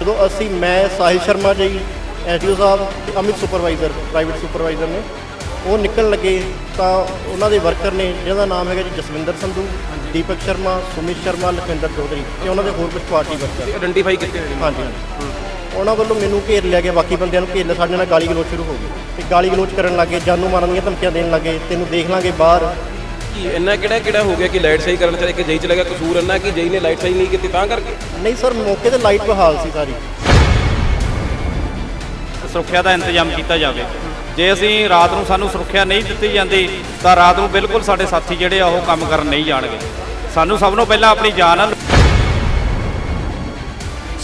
ਜਦੋਂ ਅਸੀਂ ਮੈਂ Sahil Sharma ji SDO sahib Amit supervisor private supervisor ਨੇ ਉਹ ਨਿਕਲਣ ਲੱਗੇ ਤਾਂ ਉਹਨਾਂ ਦੇ ਵਰਕਰ ਨੇ ਜਿਹਦਾ ਨਾਮ ਹੈਗਾ ਜੀ ਜਸਵਿੰਦਰ ਸੰਧੂ ਦੀਪਕ ਸ਼ਰਮਾ ਸੁਮਿਤ ਸ਼ਰਮਾ ਲਖਵਿੰਦਰ ਚੌਧਰੀ ਤੇ ਉਹਨਾਂ ਦੇ ਹੋਰ ਕੁਝ ਪਾਰਟੀ ਵਰਕਰ। ਆਇਡੈਂਟੀਫਾਈ ਕੀਤੇ ਨੇ। ਹਾਂਜੀ ਹਾਂਜੀ। ਉਹਨਾਂ ਵੱਲੋਂ ਮੈਨੂੰ ਘੇਰ ਲਿਆ ਗਿਆ ਬਾਕੀ ਬੰਦਿਆਂ ਨੂੰ ਘੇਰ ਲਿਆ ਸਾਡੇ ਨਾਲ ਗਾਲੀ ਗਲੋਚ ਸ਼ੁਰੂ ਹੋ ਗਈ। ਤੇ ਗਾਲੀ ਗਲੋਚ ਕਰਨ ਲੱਗੇ ਜਾਨੂ ਮਾਰਨ ਦੀਆਂ ਧਮਕੀਆਂ ਦੇਣ ਲੱਗੇ ਤੈਨੂੰ ਦੇਖ ਲਾਂਗੇ ਬਾਹਰ। ਕੀ ਇੰਨਾ ਕਿਹੜਾ ਕਿਹੜਾ ਹੋ ਗਿਆ ਕਿ ਲਾਈਟ ਸਹੀ ਕਰਨ ਚ ਇੱਕ ਜਈ ਚ ਲੱਗਾ ਕਸੂਰ ਇੰਨਾ ਕਿ ਜਈ ਨੇ ਲਾਈਟ ਸਹੀ ਨਹੀਂ ਕੀਤੀ ਤਾਂ ਕਰਕੇ? ਨਹੀਂ ਸਰ ਮੌਕੇ ਤੇ ਲਾਈਟ ਬਹਾਲ ਸੀ ਸਾਰੀ। ਸੁਰੱਖਿਆ ਦਾ ਇੰਤਜ਼ਾਮ ਕੀਤਾ ਜਾਵੇ। ਜੇ ਅਸੀਂ ਰਾਤ ਨੂੰ ਸਾਨੂੰ ਸੁਰੱਖਿਆ ਨਹੀਂ ਦਿੱਤੀ ਜਾਂਦੀ ਤਾਂ ਰਾਤ ਨੂੰ ਬਿਲਕੁਲ ਸਾਡੇ ਸਾਥੀ ਜਿਹੜੇ ਆ ਉਹ ਕੰਮ ਕਰਨ ਨਹੀਂ ਜਾਣਗੇ। ਸਾਨੂੰ ਸਭ ਨੂੰ ਪਹਿਲਾਂ ਆਪਣੀ ਜਾਨ ਆ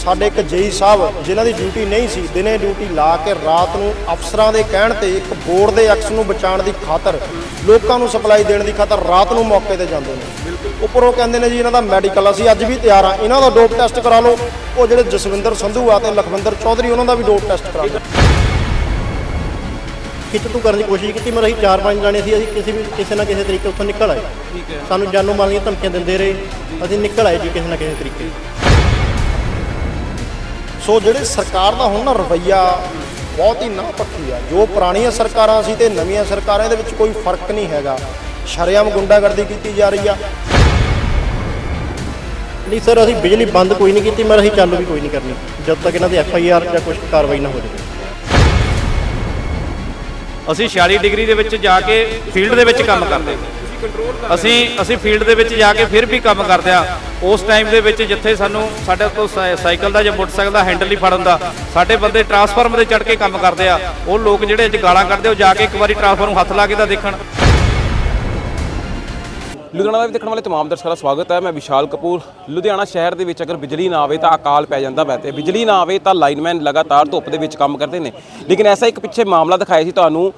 ਸਾਡੇ ਇੱਕ ਜਈ ਸਾਹਿਬ ਜਿਨ੍ਹਾਂ ਦੀ ਡਿਊਟੀ ਨਹੀਂ ਸੀ ਦਿਨੇ ਡਿਊਟੀ ਲਾ ਕੇ ਰਾਤ ਨੂੰ ਅਫਸਰਾਂ ਦੇ ਕਹਿਣ ਤੇ ਇੱਕ ਬੋਰਡ ਦੇ ਐਕਸ ਨੂੰ ਬਚਾਉਣ ਦੀ ਖਾਤਰ ਲੋਕਾਂ ਨੂੰ ਸਪਲਾਈ ਦੇਣ ਦੀ ਖਾਤਰ ਰਾਤ ਨੂੰ ਮੌਕੇ ਤੇ ਜਾਂਦੇ ਨੇ। ਉੱਪਰੋਂ ਕਹਿੰਦੇ ਨੇ ਜੀ ਇਹਨਾਂ ਦਾ ਮੈਡੀਕਲ ਅਸੀਂ ਅੱਜ ਵੀ ਤਿਆਰ ਆ ਇਹਨਾਂ ਦਾ ਡੋਪ ਟੈਸਟ ਕਰਾ ਲਓ। ਉਹ ਜਿਹੜੇ ਜਸਵਿੰਦਰ ਸੰਧੂ ਆ ਤੇ ਲਖਵਿੰਦਰ ਚੌਧਰੀ ਉਹਨਾਂ ਦਾ ਵੀ ਡੋਪ ਟੈਸਟ ਕਰਾ ਲਓ। ਖਿੱਚ ਤੂ ਕਰਨ ਦੀ ਕੋਸ਼ਿਸ਼ ਕੀਤੀ ਪਰ ਅਸੀਂ ਚਾਰ ਪੰਜ ਜਾਣੇ ਸੀ ਅਸੀਂ ਕਿਸੇ ਵੀ ਕਿਸੇ ਨਾ ਕਿਸੇ ਤਰੀਕੇ ਉੱਥੋਂ ਨਿਕਲ ਆਏ। ਸਾਨੂੰ ਜਾਨੂ ਮਾਰਨ ਦੀਆਂ ਧਮਕੀਆਂ ਦਿੰਦੇ ਰਹੇ ਅਸੀਂ ਨਿਕਲ ਆਏ ਜੀ ਕਿਸੇ ਨਾ ਕਿਸੇ ਤਰੀਕੇ। ਸੋ ਜਿਹੜੇ ਸਰਕਾਰ ਦਾ ਹੁਣ ਨਾ ਰਵੱਈਆ ਬਹੁਤ ਹੀ ਨਾ ਨਾਪੱਖੀ ਆ। ਜੋ ਪੁਰਾਣੀਆਂ ਸਰਕਾਰਾਂ ਸੀ ਤੇ ਨਵੀਆਂ ਸਰਕਾਰਾਂ ਦੇ ਵਿੱਚ ਕੋਈ ਫ਼ਰਕ ਨਹੀਂ ਹੈਗਾ। ਸ਼ਰੇਆਮ ਗੁੰਡਾਗਰਦੀ ਕੀਤੀ ਜਾ ਰਹੀ ਆ। ਨਹੀਂ ਸਰ, ਅਸੀਂ ਬਿਜਲੀ ਬੰਦ ਕੋਈ ਨਹੀਂ ਕੀਤੀ ਪਰ ਅਸੀਂ ਚਾਲੂ ਵੀ ਕੋਈ ਨਹੀਂ ਕਰਨੀ। ਜਦ ਤੱਕ ਇਹਨਾਂ ਦੀ ਐਫ ਆਈ ਆਰ ਜਾਂ ਕੁਝ ਕਾਰਵਾਈ ਨਾ ਹੋ ਜਾਵੇ। ਅਸੀਂ 46 ਡਿਗਰੀ ਦੇ ਵਿੱਚ ਜਾ ਕੇ ਫੀਲਡ ਦੇ ਵਿੱਚ ਕੰਮ ਕਰਦੇ। ਅਸੀਂ ਅਸੀਂ ਫੀਲਡ ਦੇ ਵਿੱਚ ਜਾ ਕੇ ਫਿਰ ਵੀ ਕੰਮ ਕਰਦੇ ਆ ਉਸ ਟਾਈਮ ਦੇ ਵਿੱਚ ਜਿੱਥੇ ਸਾਨੂੰ ਸਾਡੇ ਤੋਂ ਸਾਈ- ਸਾਈਕਲ ਦਾ ਜਾਂ ਮੋਟਰਸਾਈਕਲ ਦਾ ਹੈਂਡਲ ਨਹੀਂ ਫੜਨ ਦਾ ਸਾਡੇ ਬੰਦੇ ਟਰਾਂਸਫਾਰਮਰ ਤੇ ਚੜ ਕੇ ਕੰਮ ਕਰਦੇ ਆ। ਉਹ ਲੋਕ ਜਿਹੜੇ ਅੱਜ ਗਾਲਾਂ ਕੱਢਦੇ ਉਹ ਜਾ ਕੇ ਇੱਕ ਵਾਰੀ ਟਰਾਂਸਫਾਰਮਰ ਨੂੰ ਹੱਥ ਲਾ ਕੇ ਤਾਂ ਦੇਖਣ। ਲੁਧਿਆਣਾ ਲਾਈਵ ਦੇਖਣ ਵਾਲੇ ਤਮਾਮ ਦਰਸ਼ਕਾਂ ਦਾ ਸਵਾਗਤ ਹੈ। ਮੈਂ ਵਿਸ਼ਾਲ ਕਪੂਰ। ਲੁਧਿਆਣਾ ਸ਼ਹਿਰ ਦੇ ਵਿੱਚ ਅਗਰ ਬਿਜਲੀ ਨਾ ਆਵੇ ਤਾਂ ਅਕਾਲ ਪੈ ਜਾਂਦਾ ਵੈ ਤੇ ਬਿਜਲੀ ਨਾ ਆਵੇ ਤਾਂ ਲਾਈਨਮੈਨ ਲਗਾਤਾਰ ਧੁੱਪ ਦੇ ਵਿੱਚ ਕੰਮ ਕਰਦੇ ਨੇ। ਲੇਕਿਨ ਐਸਾ ਇੱਕ ਪਿੱਛੇ ਮਾਮਲਾ ਦਿਖਾਇਆ ਸੀ ਤੁਹਾਨੂੰ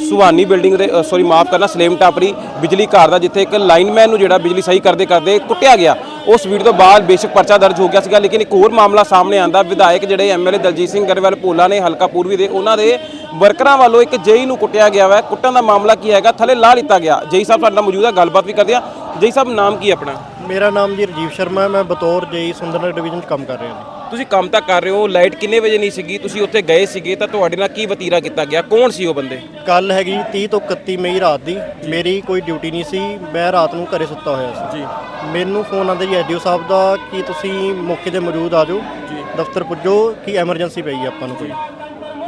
ਸੁਹਾਨੀ ਬਿਲਡਿੰਗ ਦੇ ਸੌਰੀ ਮਾਫ ਕਰਨਾ, ਸਲੇਮ ਟਾਪਰੀ ਬਿਜਲੀ ਘਰ ਦਾ, ਜਿੱਥੇ ਇੱਕ ਲਾਈਨਮੈਨ ਨੂੰ ਜਿਹੜਾ ਬਿਜਲੀ ਸਹੀ ਕਰਦੇ ਕਰਦੇ ਕੁੱਟਿਆ ਗਿਆ। ਉਸ ਵੀਡੀਓ ਤੋਂ ਬਾਅਦ ਬੇਸ਼ੱਕ ਪਰਚਾ ਦਰਜ ਹੋ ਗਿਆ ਸੀਗਾ, ਲੇਕਿਨ ਇੱਕ ਹੋਰ ਮਾਮਲਾ ਸਾਹਮਣੇ ਆਂਦਾ ਵਿਧਾਇਕ ਜਿਹੜੇ ਐਮਐਲਏ ਦਲਜੀਤ ਸਿੰਘ ਗਰੇਵਾਲ ਭੋਲਾ ਨੇ ਹਲਕਾ ਪੂਰਬੀ ਦੇ, ਉਹਨਾਂ ਦੇ ਵਰਕਰਾਂ ਵੱਲੋਂ ਇੱਕ ਜੇਈ ਨੂੰ ਕੁੱਟਿਆ ਗਿਆ ਵਾ। ਕੁੱਟਣ ਦਾ ਮਾਮਲਾ ਕੀ ਹੈਗਾ? ਥੱਲੇ ਲਾ ਲਿੱਤਾ ਗਿਆ। ਜੇਈ ਸਾਹਿਬ ਸਾਡੇ ਨਾਲ ਮੌਜੂਦ ਗੱਲਬਾਤ ਵੀ ਕਰਦੇ ਆ। ਜੇਈ ਸਾਹਿਬ, ਨਾਮ ਕੀ ਆਪਣਾ? ਮੇਰਾ ਨਾਮ ਜੀ ਰਜੀਵ ਸ਼ਰਮਾ ਹੈ, ਮੈਂ ਬਤੌਰ ਜੇਈ ਸੁੰਦਰਨਗਰ ਡਿਵੀਜ਼ਨ 'ਚ ਕੰਮ ਕਰ ਰਿਹਾ ਜੀ। ਤੁਸੀਂ ਕੰਮ ਤਾਂ ਕਰ ਰਹੇ ਹੋ ਲਾਈਟ ਕਿੰਨੇ ਵਜੇ ਨਹੀਂ ਸੀਗੀ ਤੁਸੀਂ ਉੱਥੇ ਗਏ ਸੀਗੇ ਤਾਂ ਤੁਹਾਡੇ ਨਾਲ ਕੀ ਵਤੀਰਾ ਕੀਤਾ ਗਿਆ? ਕੌਣ ਸੀ ਉਹ ਬੰਦੇ? ਕੱਲ ਹੈਗੀ 30 ਤੋਂ 31 ਮਈ ਰਾਤ ਦੀ ਮੇਰੀ ਕੋਈ ਡਿਊਟੀ ਨਹੀਂ ਸੀ ਮੈਂ ਰਾਤ ਨੂੰ ਘਰੇ ਸੁੱਤਾ ਹੋਇਆ ਸੀ। ਜੀ। ਮੈਨੂੰ ਫੋਨ ਆਉਂਦਾ ਜੀ ਐਡੀਓ ਸਾਹਿਬ ਦਾ ਕਿ ਤੁਸੀਂ ਮੌਕੇ ਤੇ ਮੌਜੂਦ ਆ ਜਾਓ ਜੀ। ਦਫ਼ਤਰ ਪੁੱਜੋ ਕਿ ਐਮਰਜੈਂਸੀ ਪਈ ਹੈ ਆਪਾਂ ਨੂੰ ਕੋਈ।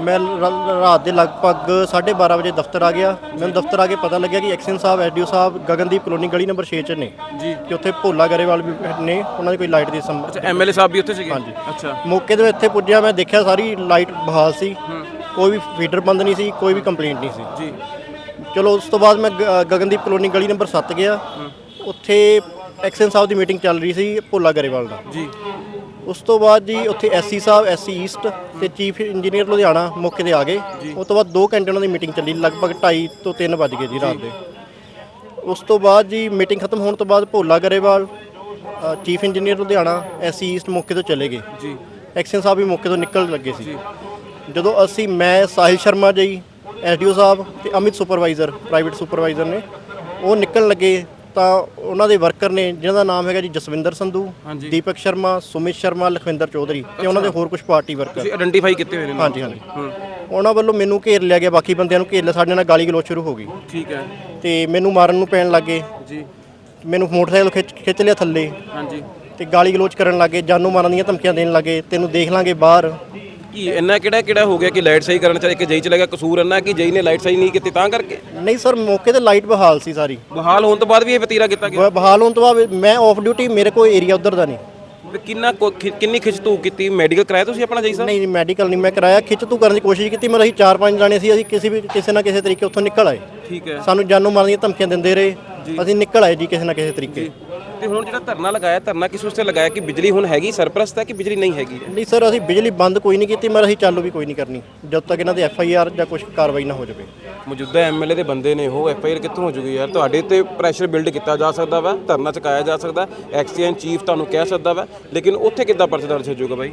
ਮੈਂ ਰ- ਰਾਤ ਦੇ ਲਗਭਗ 12:30 ਵਜੇ ਦਫ਼ਤਰ ਆ ਗਿਆ। ਮੈਨੂੰ ਦਫ਼ਤਰ ਆ ਕੇ ਪਤਾ ਲੱਗਿਆ ਕਿ XEN sahib ADO sahib Gagandeep colony ਗਲੀ ਨੰਬਰ 6 ਚ ਨੇ ਜੀ। ਕਿ ਉੱਥੇ ਭੋਲਾ ਗਰੇਵਾਲ ਵੀ ਨੇ ਉਹਨਾਂ ਦੀ ਕੋਈ ਲਾਈਟ ਦੀ ਸਮ ਅੱਛਾ ਐਮਐਲਏ ਸਾਹਿਬ ਵੀ ਉੱਥੇ ਸੀਗੇ? ਹਾਂਜੀ। ਅੱਛਾ। ਮੌਕੇ ਤੇ ਇੱਥੇ ਪੁੱਜਿਆ ਮੈਂ ਦੇਖਿਆ ਸਾਰੀ ਲਾਈਟ ਬਹਾਲ ਸੀ। ਕੋਈ ਵੀ ਫੀਡਰ ਬੰਦ ਨਹੀਂ ਸੀ ਕੋਈ ਵੀ ਕੰਪਲੇਂਟ ਨਹੀਂ ਸੀ। ਜੀ। ਚਲੋ ਉਸ ਤੋਂ ਬਾਅਦ ਮੈਂ ਗ- ਗਗਨਦੀਪ ਕਲੋਨੀ ਗਲੀ ਨੰਬਰ 7 ਗਿਆ। ਉੱਥੇ ਐਕਸ਼ਨ ਸਾਹਿਬ ਦੀ ਮੀਟਿੰਗ ਚੱਲ ਰਹੀ ਸੀ ਭੋਲਾ ਗਰੇਵਾਲ ਨਾਲ। ਜੀ। ਉਸ ਤੋਂ ਬਾਅਦ ਜੀ ਉੱਥੇ ਐਸਸੀ ਸਾਹਿਬ ਐਸਸੀ ਈਸਟ ਤੇ ਚੀਫ ਇੰਜੀਨੀਅਰ ਲੁਧਿਆਣਾ ਮੌਕੇ ਤੇ ਆ ਗਏ। ਉਸ ਤੋਂ ਬਾਅਦ 2 ਘੰਟੇ ਉਹਨਾਂ ਦੀ ਮੀਟਿੰਗ ਚੱਲੀ ਲਗਭਗ 2:30 ਤੋਂ 3 ਵੱਜ ਗਏ ਜੀ ਰਾਤ ਦੇ। ਉਸ ਤੋਂ ਬਾਅਦ ਜੀ ਮੀਟਿੰਗ ਖਤਮ ਹੋਣ ਤੋਂ ਬਾਅਦ Bhola Grewal chief engineer Ludhiana SC east ਮੌਕੇ ਤੋਂ ਚਲੇ ਗਏ। ਜੀ। ਐਕਸ਼ਨ ਸਾਹਿਬ ਵੀ ਮੌਕੇ ਤੋਂ ਨਿਕਲ ਲੱਗੇ ਸੀ। ਜਦੋਂ ਅਸੀਂ ਮੈਂ ਸਾਹਿਲ ਸ਼ਰਮਾ ਜੀ ਐਸਡੀਓ ਸਾਹਿਬ ਤੇ ਅਮਿਤ ਸੁਪਰਵਾਈਜ਼ਰ ਪ੍ਰਾਈਵੇਟ ਸੁਪਰਵਾਈਜ਼ਰ ਨੇ ਉਹ ਨਿਕਲਣ ਲੱਗੇ ਤਾਂ ਉਹਨਾਂ ਦੇ ਵਰਕਰ ਨੇ ਜਿਹਨਾਂ ਦਾ ਨਾਮ ਹੈਗਾ ਜੀ ਜਸਵਿੰਦਰ ਸੰਧੂ ਹਾਂਜੀ। ਦੀਪਕ ਸ਼ਰਮਾ ਸੁਮਿਤ ਸ਼ਰਮਾ ਲਖਵਿੰਦਰ ਚੌਧਰੀ ਤੇ ਉਹਨਾਂ ਦੇ ਹੋਰ ਕੁਝ ਪਾਰਟੀ ਵਰਕਰ। ਤੁਸੀਂ ਆਇਡੈਂਟੀਫਾਈ ਕੀਤੇ ਹੋਏ ਨੇ ਹਾਂਜੀ ਹਾਂਜੀ। ਹੂੰ। ਉਹਨਾਂ ਵੱਲੋਂ ਮੈਨੂੰ ਘੇਰ ਲਿਆ ਗਿਆ ਬਾਕੀ ਬੰਦਿਆਂ ਨੂੰ ਘੇਰ ਲਿਆ ਸਾਡੇ ਨਾਲ ਗਾਲੀ ਗਲੋਚ ਸ਼ੁਰੂ ਹੋ ਗਈ। ਠੀਕ ਹੈ। ਤੇ ਮੈਨੂੰ ਮਾਰਨ ਨੂੰ ਪੈਣ ਲੱਗੇ। ਜੀ। ਮੈਨੂੰ ਮੋਟਰਸਾਈਕਲ ਖਿੱਚ ਖਿੱਚ ਲਿਆ ਥੱਲੇ। ਹਾਂਜੀ। ਤੇ ਗਾਲੀ ਗਲੋਚ ਕਰਨ ਲੱਗੇ ਜਾਨੂ ਮਾਰਨ ਦੀਆਂ ਧਮਕੀਆਂ ਦੇਣ ਲੱਗੇ ਤੈਨੂੰ ਦੇਖ ਲਾਂਗੇ ਬਾਹਰ। ਕੀ ਇੰਨਾ ਕਿਹੜਾ ਕਿਹੜਾ ਹੋ ਗਿਆ ਕਿ ਲਾਈਟ ਸਹੀ ਕਰਨ ਚ ਇੱਕ ਜਈ ਚ ਲੱਗਾ ਕਸੂਰ ਇੰਨਾ ਕਿ ਜਈ ਨੇ ਲਾਈਟ ਸਹੀ ਨਹੀਂ ਕੀਤੀ ਤਾਂ ਕਰਕੇ? ਨਹੀਂ ਸਰ ਮੌਕੇ ਤੇ ਲਾਈਟ ਬਹਾਲ ਸੀ ਸਾਰੀ। ਬਹਾਲ ਹੋਣ ਤੋਂ ਬਾਅਦ ਵੀ ਇਹ ਵਤੀਰਾ ਕੀਤਾ ਗਿਆ? ਬਹਾਲ ਹੋਣ ਤੋਂ ਬਾਅਦ ਮੈਂ ਆਫ ਡਿਊਟੀ ਮੇਰੇ ਕੋਲ ਏਰੀਆ ਉਧਰ ਦਾ ਨਹੀਂ। ਕਿੰਨਾ ਕਿੰਨੀ ਖਿੱਚਤੂ ਕੀਤੀ? ਮੈਡੀਕਲ ਕਰਾਇਆ ਤੁਸੀਂ ਆਪਣਾ ਜਈ ਸਾਹਿਬ? ਨਹੀਂ ਮੈਡੀਕਲ ਨਹੀਂ ਮੈਂ ਕਰਾਇਆ। ਖਿੱਚ ਤੂ ਕਰਨ ਦੀ ਕੋਸ਼ਿਸ਼ ਕੀਤੀ ਪਰ ਅਸੀਂ ਚਾਰ ਪੰਜ ਜਾਣੇ ਸੀ ਅਸੀਂ ਕਿਸੇ ਵੀ ਕਿਸੇ ਨਾ ਕਿਸੇ ਤਰੀਕੇ ਉੱਥੋਂ ਨਿਕਲ ਆਏ। ਠੀਕ ਹੈ। ਸਾਨੂੰ ਜਾਨੋਂ ਮਾਰਨ ਦੀਆਂ ਧਮਕੀਆਂ ਦਿੰਦੇ ਰਹੇ। ਅਸੀਂ ਨਿਕਲ ਆਏ ਜੀ ਕਿਸੇ ਨਾ ਕਿਸੇ ਤਰੀਕੇ। ਤੇ ਹੁਣ ਜਿਹੜਾ ਧਰਨਾ ਲਗਾਇਆ ਧਰਨਾ ਕਿਸ ਵਾਸਤੇ ਲਗਾਇਆ? ਕਿ ਬਿਜਲੀ ਹੁਣ ਹੈਗੀ ਸਰਪ੍ਰਸਤ ਹੈ ਕਿ ਬਿਜਲੀ ਨਹੀਂ ਹੈਗੀ? ਨਹੀਂ ਸਰ ਅਸੀਂ ਬਿਜਲੀ ਬੰਦ ਕੋਈ ਨਹੀਂ ਕੀਤੀ ਪਰ ਅਸੀਂ ਚਾਲੂ ਵੀ ਕੋਈ ਨਹੀਂ ਕਰਨੀ। ਜਦ ਤੱਕ ਇਹਨਾਂ ਦੀ ਐਫ ਆਈ ਆਰ ਜਾਂ ਕੁਝ ਕਾਰਵਾਈ ਨਾ ਹੋ ਜਾਵੇ। ਮੌਜੂਦਾ ਐਮਐਲਏ ਦੇ ਬੰਦੇ ਨੇ ਉਹ ਐਫਆਈਆਰ ਕਿੱਥੋਂ ਹੋ ਜੂਗੀ ਯਾਰ? ਤੁਹਾਡੇ ਤੇ ਪ੍ਰੈਸ਼ਰ ਬਿਲਡ ਕੀਤਾ ਜਾ ਸਕਦਾ ਵਾ ਧਰਨਾ ਚੁਕਾਇਆ ਜਾ ਸਕਦਾ ਐਕਸੀਐਨ ਚੀਫ ਤੁਹਾਨੂੰ ਕਹਿ ਸਕਦਾ ਵਾ ਲੇਕਿਨ ਉੱਥੇ ਕਿੱਦਾਂ ਪਰਚਾ ਦਰਜ ਹੋ ਜਾਊਗਾ ਬਾਈ?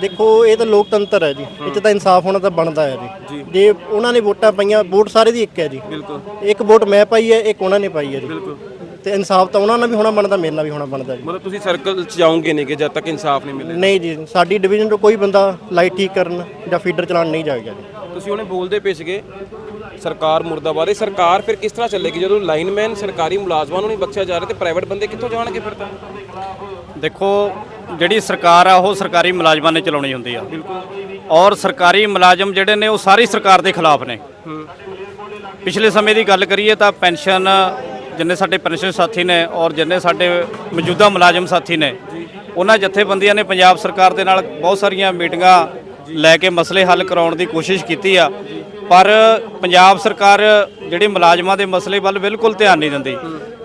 ਦੇਖੋ ਇਹ ਤਾਂ ਲੋਕਤੰਤਰ ਹੈ ਜੀ। ਇਹ 'ਚ ਤਾਂ ਇਨਸਾਫ ਹੋਣਾ ਤਾਂ ਬਣਦਾ ਹੈ ਜੀ। ਜੇ। ਉਹਨਾਂ ਨੇ ਵੋਟਾਂ ਪਾਈਆਂ ਵੋਟ ਸਾਰੇ ਦੀ ਇੱਕ ਹੈ ਜੀ। ਬਿਲਕੁਲ। ਇੱਕ ਵੋਟ ਮੈਂ ਪਾਈ ਹੈ ਇੱਕ ਉਹਨਾਂ ਨੇ ਪਾਈ ਹੈ ਜੀ। ਬਿਲਕੁਲ। ਤੇ ਇਨਸਾਫ ਤਾਂ ਉਹਨਾਂ ਨਾਲ ਵੀ ਹੋਣਾ ਬਣਦਾ ਮੇਰੇ ਨਾਲ ਵੀ ਹੋਣਾ ਬਣਦਾ ਜੀ। ਮਤਲਬ ਤੁਸੀਂ ਸਰਕਲ 'ਚ ਜਾਓਗੇ ਨਹੀਂ ਕਿ ਜਦ ਤੱਕ ਇਨਸਾਫ ਨਹੀਂ ਮਿਲੇ ਨਹੀਂ ਜੀ ਸਾਡੀ ਡਿਵੀਜ਼ਨ ਤੋਂ ਕੋਈ ਬੰਦਾ ਲਾਈਟ ਠੀਕ ਕਰਨ ਜਾਂ ਫੀਡਰ ਚਲਾਉਣ ਨਹੀਂ ਜਾਏਗਾ ਜੀ। ਤੁਸੀਂ ਉਹਨੇ ਬੋਲਦੇ ਪਏ ਸੀਗੇ ਸਰਕਾਰ ਮੁਰਦਾਬਾਦ ਇਹ ਸਰਕਾਰ ਫਿਰ ਕਿਸ ਤਰ੍ਹਾਂ ਚੱਲੇਗੀ? ਜਦੋਂ ਲਾਈਨਮੈਨ ਸਰਕਾਰੀ ਮੁਲਾਜ਼ਮਾਂ ਨੂੰ ਨਹੀਂ ਬਖਸ਼ਿਆ ਜਾ ਰਿਹਾ ਤੇ ਪ੍ਰਾਈਵੇਟ ਬੰਦੇ ਕਿੱਥੋਂ ਜਾਣਗੇ ਫਿਰ ਤਾਂ? ਦੇਖੋ ਜਿਹੜੀ ਸਰਕਾਰ ਆ ਉਹ ਸਰਕਾਰੀ ਮੁਲਾਜ਼ਮਾਂ ਨੇ ਚਲਾਉਣੀ ਹੁੰਦੀ ਆ। ਔਰ ਸਰਕਾਰੀ ਮੁਲਾਜ਼ਮ ਜਿਹੜੇ ਨੇ ਉਹ ਸਾਰੀ ਸਰਕਾਰ ਦੇ ਖਿਲਾਫ ਨੇ। ਪਿਛਲੇ ਸਮੇਂ ਦੀ ਗੱਲ ਕਰੀਏ ਤਾਂ ਪੈਨਸ਼ਨ ਜਿੰਨੇ ਸਾਡੇ ਪੈਨਸ਼ਨ ਸਾਥੀ ਨੇ ਔਰ ਜਿੰਨੇ ਸਾਡੇ ਮੌਜੂਦਾ ਮੁਲਾਜ਼ਮ ਸਾਥੀ ਨੇ, ਉਹਨਾਂ ਜਥੇਬੰਦੀਆਂ ਨੇ ਪੰਜਾਬ ਸਰਕਾਰ ਦੇ ਨਾਲ ਬਹੁਤ ਸਾਰੀਆਂ ਮੀਟਿੰਗਾਂ ਲੈ ਕੇ ਮਸਲੇ ਹੱਲ ਕਰਾਉਣ ਦੀ ਕੋਸ਼ਿਸ਼ ਕੀਤੀ ਆ। ਪਰ ਪੰਜਾਬ ਸਰਕਾਰ ਜਿਹੜੇ ਮੁਲਾਜ਼ਮਾਂ ਦੇ ਮਸਲੇ ਵੱਲ ਬਿਲਕੁਲ ਧਿਆਨ ਨਹੀਂ ਦਿੰਦੀ।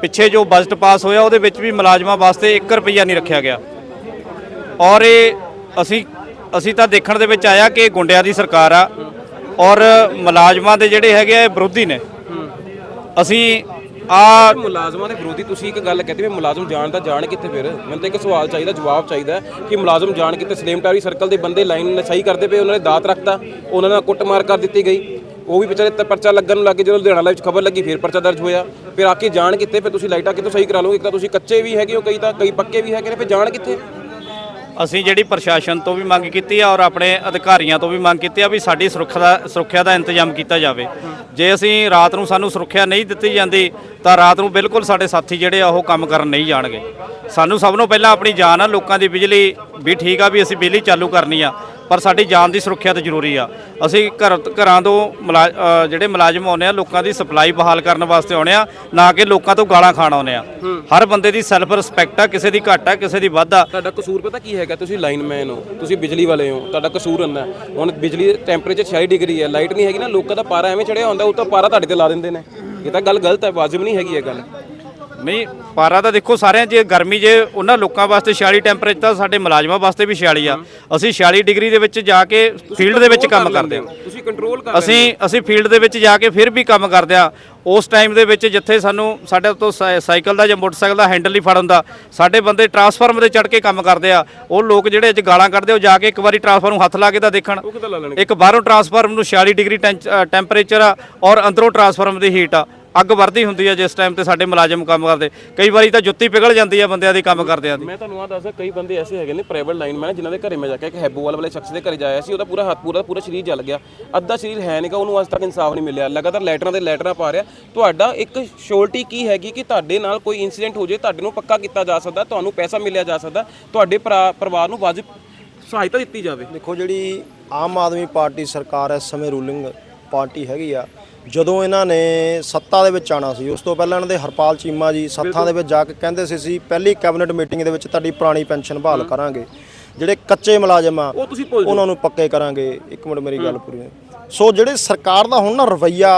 ਪਿੱਛੇ ਜੋ ਬਜਟ ਪਾਸ ਹੋਇਆ, ਉਹਦੇ ਵਿੱਚ ਵੀ ਮੁਲਾਜ਼ਮਾਂ ਵਾਸਤੇ 1 ਰੁਪਈਆ ਨਹੀਂ ਰੱਖਿਆ ਗਿਆ। ਔਰ ਇਹ ਅਸੀਂ ਅਸੀਂ ਤਾਂ ਦੇਖਣ ਦੇ ਵਿੱਚ ਆਇਆ ਕਿ ਗੁੰਡਿਆਂ ਦੀ ਸਰਕਾਰ ਆ। ਔਰ ਮੁਲਾਜ਼ਮਾਂ ਦੇ ਜਿਹੜੇ ਹੈਗੇ ਆ ਵਿਰੋਧੀ ਨੇ। ਅਸੀਂ ਆ ਮੁਲਾਜ਼ਮਾਂ ਦੇ ਵਿਰੋਧੀ ਤੁਸੀਂ ਇੱਕ ਗੱਲ ਕਹਿੰਦੇ ਵੀ ਮੁਲਾਜ਼ਮ ਜਾਣ ਦਾ ਜਾਣ ਕਿੱਥੇ ਫਿਰ? ਮੈਨੂੰ ਤਾਂ ਇੱਕ ਸਵਾਲ ਚਾਹੀਦਾ, ਜਵਾਬ ਚਾਹੀਦਾ ਕਿ ਮੁਲਾਜ਼ਮ ਜਾਣ ਕਿੱਥੇ? ਸਲੇਮਟਾਰੀ ਸਰਕਲ ਦੇ ਬੰਦੇ ਲਾਈਨ ਸਹੀ ਕਰਦੇ ਪਏ, ਉਹਨਾਂ ਨੇ ਦਾਤ ਰੱਖਤਾ, ਉਹਨਾਂ ਨਾਲ ਕੁੱਟਮਾਰ ਕਰ ਦਿੱਤੀ ਗਈ। ਉਹ ਵੀ ਵਿਚਾਰੇ ਤੇ ਪਰਚਾ ਲੱਗਣ ਨੂੰ ਲੱਗੇ ਜਦੋਂ ਲੁਧਿਆਣਾ ਲਾਈਵ 'ਚ ਖਬਰ ਲੱਗੀ, ਫਿਰ ਪਰਚਾ ਦਰਜ ਹੋਇਆ। ਫਿਰ ਆ ਕੇ ਜਾਣ ਕਿੱਥੇ? ਫਿਰ ਤੁਸੀਂ ਲਾਈਟਾਂ ਕਿੱਥੋਂ ਸਹੀ ਕਰਾ ਲਓਗੇ? ਇੱਕ ਤਾਂ ਤੁਸੀਂ ਕੱਚੇ ਵੀ ਹੈਗੇ ਹੋ, ਕਈ ਤਾਂ, ਕਈ ਪੱਕੇ ਵੀ ਹੈਗੇ ਨੇ, ਫਿਰ ਜਾਣ ਕਿੱਥੇ? ਅਸੀਂ ਜਿਹੜੀ ਪ੍ਰਸ਼ਾਸਨ ਤੋਂ ਵੀ ਮੰਗ ਕੀਤੀ ਆ ਔਰ ਆਪਣੇ ਅਧਿਕਾਰੀਆਂ ਤੋਂ ਵੀ ਮੰਗ ਕੀਤੀ ਆ ਵੀ ਸਾਡੀ ਸੁਰੱਖਿਆ ਦਾ ਸੁਰੱਖਿਆ ਦਾ ਇੰਤਜ਼ਾਮ ਕੀਤਾ ਜਾਵੇ। ਜੇ ਅਸੀਂ ਰਾਤ ਨੂੰ ਸਾਨੂੰ ਸੁਰੱਖਿਆ ਨਹੀਂ ਦਿੱਤੀ ਜਾਂਦੀ, ਤਾਂ ਰਾਤ ਨੂੰ ਬਿਲਕੁਲ ਸਾਡੇ ਸਾਥੀ ਜਿਹੜੇ ਆ ਉਹ ਕੰਮ ਕਰਨ ਨਹੀਂ ਜਾਣਗੇ। ਸਾਨੂੰ ਸਭ ਨੂੰ ਪਹਿਲਾਂ ਆਪਣੀ ਜਾਨ ਆ, ਲੋਕਾਂ ਦੀ ਬਿਜਲੀ ਵੀ ਠੀਕ ਆ ਵੀ ਅਸੀਂ ਬਿਜਲੀ ਚਾਲੂ ਕਰਨੀ ਆ। ਪਰ ਸਾਡੀ ਜਾਨ ਦੀ ਸੁਰੱਖਿਆ ਤੇ ਜ਼ਰੂਰੀ ਆ। ਅਸੀਂ ਘਰ ਘਰਾਂ ਤੋਂ ਜਿਹੜੇ ਮੁਲਾਜ਼ਮ ਆਉਂਦੇ ਆ ਲੋਕਾਂ ਦੀ ਸਪਲਾਈ ਬਹਾਲ ਕਰਨ ਵਾਸਤੇ ਆਉਂਦੇ ਆ ਨਾ ਕਿ ਲੋਕਾਂ ਤੋਂ ਗਾਲਾਂ ਖਾਣ ਆਉਂਦੇ ਆ। ਹਰ ਬੰਦੇ ਦੀ ਸੈਲਫ ਰਿਸਪੈਕਟ ਆ ਕਿਸੇ ਦੀ ਘੱਟ ਆ ਕਿਸੇ ਦੀ ਵੱਧ ਆ। ਤੁਹਾਡਾ ਕਸੂਰ ਪਤਾ ਕੀ ਹੈਗਾ? ਤੁਸੀਂ ਲਾਈਨਮੈਨ ਹੋ ਤੁਸੀਂ ਬਿਜਲੀ ਵਾਲੇ ਹੋ ਤੁਹਾਡਾ ਕਸੂਰ ਹੁੰਦਾ ਹੁਣ ਬਿਜਲੀ ਟੈਂਪਰੇਚਰ 46 ਡਿਗਰੀ ਹੈ ਲਾਈਟ ਨਹੀਂ ਹੈਗੀ ਨਾ ਲੋਕਾਂ ਦਾ ਪਾਰਾ ਐਵੇਂ ਚੜਿਆ ਹੁੰਦਾ ਉਹ ਤਾਂ ਪਾਰਾ ਤੁਹਾਡੇ ਤੇ ਲਾ ਦਿੰਦੇ ਨੇ। ਇਹ ਤਾਂ ਗੱਲ ਗਲਤ ਹੈ ਵਾਜਬ ਨਹੀਂ ਹੈਗੀ ਇਹ ਗੱਲ। ਨਹੀਂ ਪਾਰਾ ਤਾਂ ਦੇਖੋ ਸਾਰਿਆਂ ਜੇ ਗਰਮੀ ਜੇ ਉਹਨਾਂ ਲੋਕਾਂ ਵਾਸਤੇ 46 ਟੈਂਪਰੇਚਰ ਤਾਂ ਸਾਡੇ ਮੁਲਾਜ਼ਮਾਂ ਵਾਸਤੇ ਵੀ 46 ਆ। ਅਸੀਂ 46 ਡਿਗਰੀ ਦੇ ਵਿੱਚ ਜਾ ਕੇ ਫੀਲਡ ਦੇ ਵਿੱਚ ਕੰਮ ਕਰਦੇ ਹਾਂ ਤੁਸੀਂ ਕੰਟਰੋਲ ਕਰ ਅਸੀਂ ਅਸੀਂ ਫੀਲਡ ਦੇ ਵਿੱਚ ਜਾ ਕੇ ਫਿਰ ਵੀ ਕੰਮ ਕਰਦੇ ਆ। ਉਸ ਟਾਈਮ ਦੇ ਵਿੱਚ ਜਿੱਥੇ ਸਾਨੂੰ ਸਾਡੇ ਤੋਂ ਸਾਈ- ਸਾਈਕਲ ਦਾ ਜਾਂ ਮੋਟਰਸਾਈਕਲ ਦਾ ਹੈਂਡਲ ਨਹੀਂ ਫੜ ਹੁੰਦਾ ਸਾਡੇ ਬੰਦੇ ਟਰਾਂਸਫਾਰਮਰ ਤੇ ਚੜ ਕੇ ਕੰਮ ਕਰਦੇ ਆ। ਉਹ ਲੋਕ ਜਿਹੜੇ ਅੱਜ ਗਾਲਾਂ ਕੱਢਦੇ ਉਹ ਜਾ ਕੇ ਇੱਕ ਵਾਰੀ ਟਰਾਂਸਫਾਰਮਰ ਨੂੰ ਹੱਥ ਲਾ ਕੇ ਤਾਂ ਦੇਖਣ। ਇੱਕ ਬਾਹਰੋਂ ਟਰਾਂਸਫਾਰਮਰ ਨੂੰ 46 ਡਿਗਰੀ ਟੈਂਪਰੇਚਰ ਆ ਔਰ ਅੰਦਰੋਂ ਟਰਾਂਸਫਾਰਮਰ ਦੀ ਹੀਟ ਆ। ਅੱਗ ਵਰਦੀ ਹੁੰਦੀ ਆ ਜਿਸ ਟਾਈਮ ਤੇ ਸਾਡੇ ਮੁਲਾਜ਼ਮ ਕੰਮ ਕਰਦੇ। ਕਈ ਵਾਰੀ ਤਾਂ ਜੁੱਤੀ ਪਿਘਲ ਜਾਂਦੀ ਆ ਬੰਦਿਆਂ ਦੀ ਕੰਮ ਕਰਦਿਆਂ ਦੀ। ਮੈਂ ਤੁਹਾਨੂੰ ਆ ਦੱਸਦਾ ਕਈ ਬੰਦੇ ਐਸੇ ਹੈਗੇ ਨੇ ਪ੍ਰਾਈਵੇਟ ਲਾਈਨਮੈਨ ਜਿਨ੍ਹਾਂ ਦੇ ਘਰੇ ਮੈਂ ਜਾ ਕੇ ਇੱਕ ਹੈਬੋਵਾਲ ਵਾਲੇ ਸ਼ਖਸ ਦੇ ਘਰੇ ਜਾਇਆ ਸੀ ਉਹਦਾ ਪੂਰਾ ਹੱਥ ਪੂਰਾ ਪੂਰਾ ਸਰੀਰ ਜਲ ਗਿਆ। ਅੱਧਾ ਸਰੀਰ ਹੈ ਨਹੀਂਗਾ ਉਹਨੂੰ ਅੱਜ ਤੱਕ ਇਨਸਾਫ ਨਹੀਂ ਮਿਲਿਆ। ਲਗਾਤਾਰ ਲੈਟਰਾਂ ਦੇ ਲੈਟਰਾਂ ਪਾ ਰਿਹਾ। ਤੁਹਾਡਾ ਇੱਕ ਸ਼ੋਰਟੀ ਕੀ ਹੈਗੀ ਕਿ ਤੁਹਾਡੇ ਨਾਲ ਕੋਈ ਇਨਸੀਡੈਂਟ ਹੋ ਜੇ ਤੁਹਾਡੇ ਨੂੰ ਪੱਕਾ ਕੀਤਾ ਜਾ ਸਕਦਾ ਤੁਹਾਨੂੰ ਪੈਸਾ ਮਿਲਿਆ ਜਾ ਸਕਦਾ ਤੁਹਾਡੇ ਪਰਿਵਾਰ ਨੂੰ ਵਾਜਬ ਸਹਾਇਤਾ ਦਿੱਤੀ ਜਾਵੇ। ਦੇਖੋ ਜਿਹੜੀ ਆਮ ਆਦਮੀ ਪਾਰਟੀ ਸਰਕਾਰ ਇਸ ਸਮੇਂ ਰੂਲਿੰਗ ਪਾਰਟੀ ਹੈਗੀ ਆ ਜਦੋਂ ਇਹਨਾਂ ਨੇ ਸੱਤਾ ਦੇ ਵਿੱਚ ਆਣਾ ਸੀ ਉਸ ਤੋਂ ਪਹਿਲਾਂ ਇਹਨਾਂ ਦੇ ਹਰਪਾਲ ਚੀਮਾ ਜੀ ਸੱਥਾਂ ਦੇ ਵਿੱਚ ਜਾ ਕੇ ਕਹਿੰਦੇ ਸੀ ਸੀ ਪਹਿਲੀ ਕੈਬਨਿਟ ਮੀਟਿੰਗ ਦੇ ਵਿੱਚ ਤੁਹਾਡੀ ਪੁਰਾਣੀ ਪੈਨਸ਼ਨ ਬਹਾਲ ਕਰਾਂਗੇ। ਜਿਹੜੇ ਕੱਚੇ ਮੁਲਾਜ਼ਮ ਆ ਉਹ ਤੁਸੀਂ ਭੁੱਲ ਉਹਨਾਂ ਨੂੰ ਪੱਕੇ ਕਰਾਂਗੇ। ਇੱਕ ਮਿੰਟ ਮੇਰੀ ਗੱਲ ਪੂਰੀ ਸੋ ਜਿਹੜੇ ਸਰਕਾਰ ਦਾ ਹੁਣ ਨਾ ਰਵਈਆ